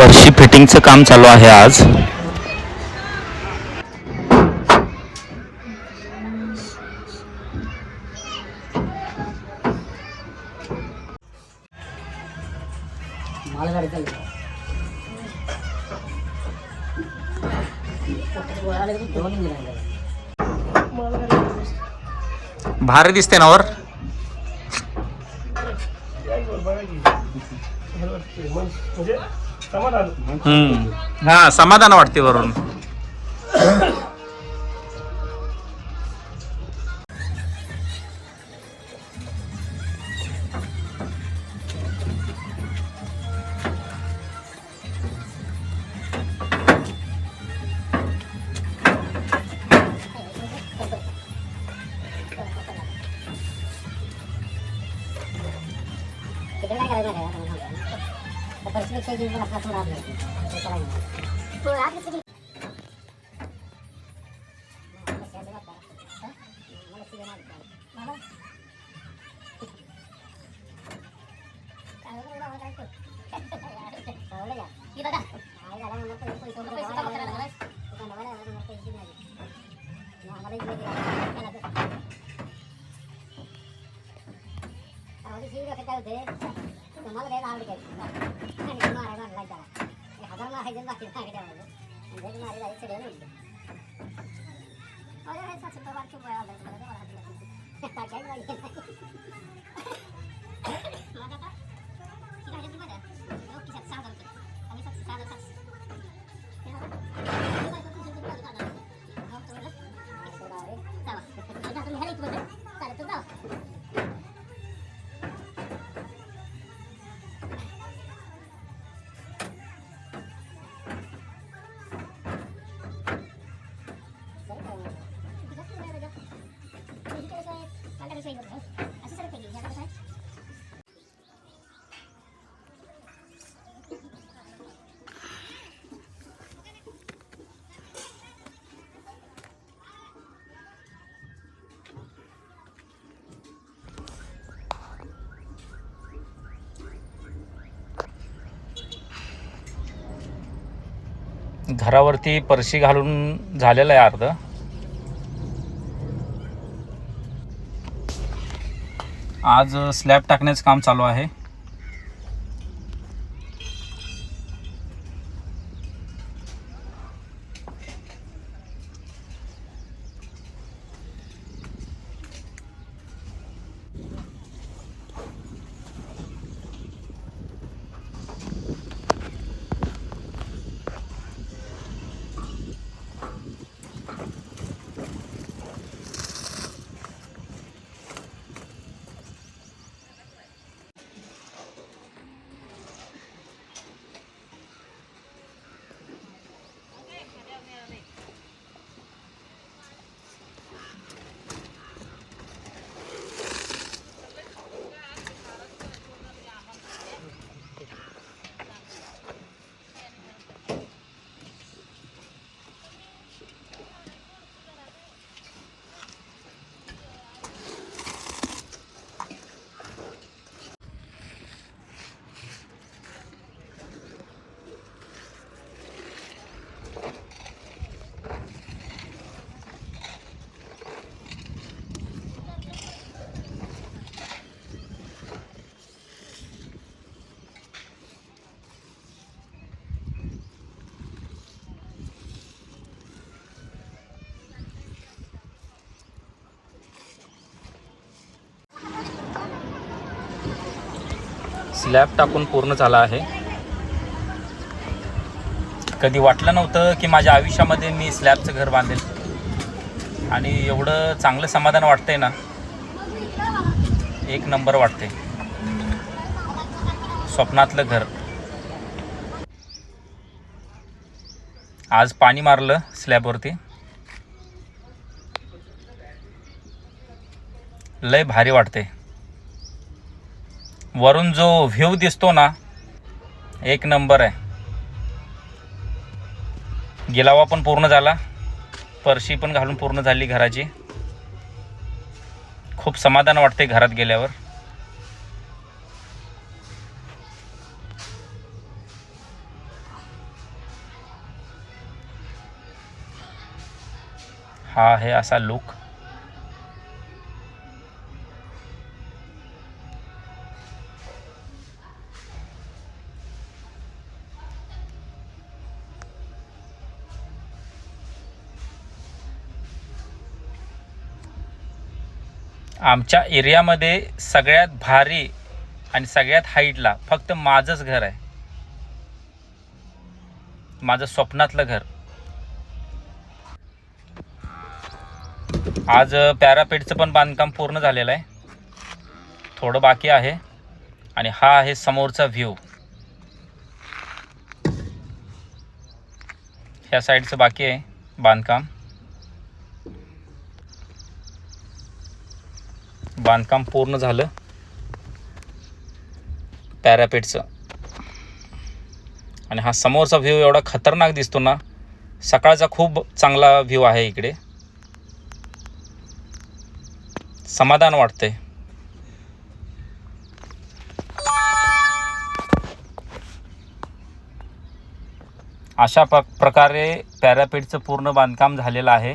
फरशी फिटिंगचं काम चालू आहे आज. भारी दिसते ना वर. म्हणजे समाधान हम्म. हा समाधान वाटते वरून त्या परिस्थितीपेक्षा एक इंजिन असला तर राहत नाही. ते करायचं नाही. तुम्हाला द्यायला आवडेल काय आणि मारायला आणला त्याला एक हजार मारायचे बाकी मागे ठेवायचं म्हणजे मारी जायचं सगळं नाही अरे हे सातशे रुपये वाटतो बरं आलं बरं बरं आलं. काय घरावरती परशी घालून झालेलं आहे अर्ध. आज स्लॅब टाकण्याचं काम चालू आहे. स्लॅब टाकून पूर्ण झाला आहे. कधी वाटलं नव्हतं की माझ्या आयुष्यामध्ये मी स्लॅबचं घर बांधेल. आणि एवढं चांगलं समाधान वाटतंय ना एक नंबर वाटते स्वप्नातलं घर. आज पाणी मारलं स्लॅबवरती लय भारी वाटते वरून जो व्ह्यू दिसतो ना एक नंबर आहे. गिलावा पण पूर्ण झाला. परशी पण घालून पूर्ण झाली घराची. खूप समाधान वाटते घरात गेल्यावर. हा आहे असा लुक आमच्या एरियामध्ये सगळ्यात भारी आणि सगळ्यात हाईटला फक्त माझंच घर आहे. माझं स्वप्नातलं घर. आज पॅरापेटचं पण बांधकाम पूर्ण झालेलं आहे. थोडं बाकी आहे आणि हा आहे समोरचा व्ह्यू. ह्या साईडचं बाकी आहे बांधकाम. बांधकाम पूर्ण झालं. पॅरापेटचं. आणि हा समोरचा व्ह्यू एवढा खतरनाक दिसतो ना सकाळचा खूप चांगला व्ह्यू आहे इकडे. समाधान वाटतंय. अशा प प्रकारे पॅरापेटचं पूर्ण बांधकाम झालेलं आहे.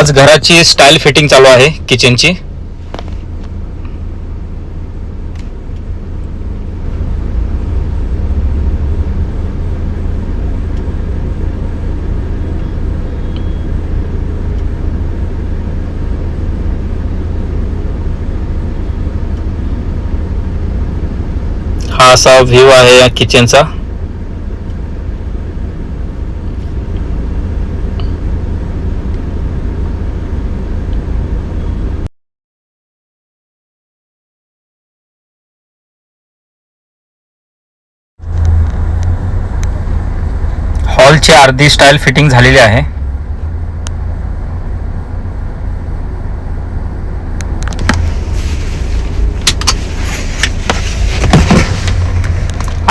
आज घराची स्टाईल फिटिंग चालू आहे किचनची हा असा व्ह्यू आहे या किचनचा ची अर्धी स्टाईल फिटिंग झालेली आहे.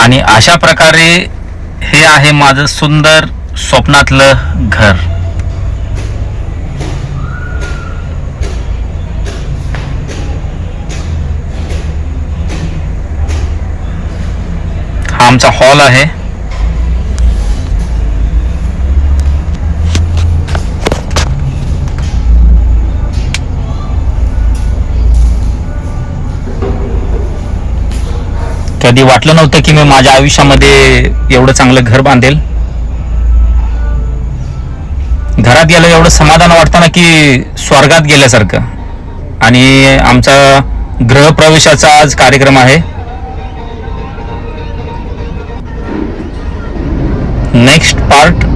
आणि अशा प्रकारे हे आहे माझं सुंदर स्वप्नातलं घर. हा आमचा हॉल आहे. कधी वाटलं नव्हतं की मी माझ्या आयुष्यामध्ये एवढं चांगलं घर बांधेल. घरात गेलं एवढं समाधान वाटतं ना की स्वर्गात गेल्यासारखं. आणि आमचा गृहप्रवेशाचा आज कार्यक्रम आहे. Next part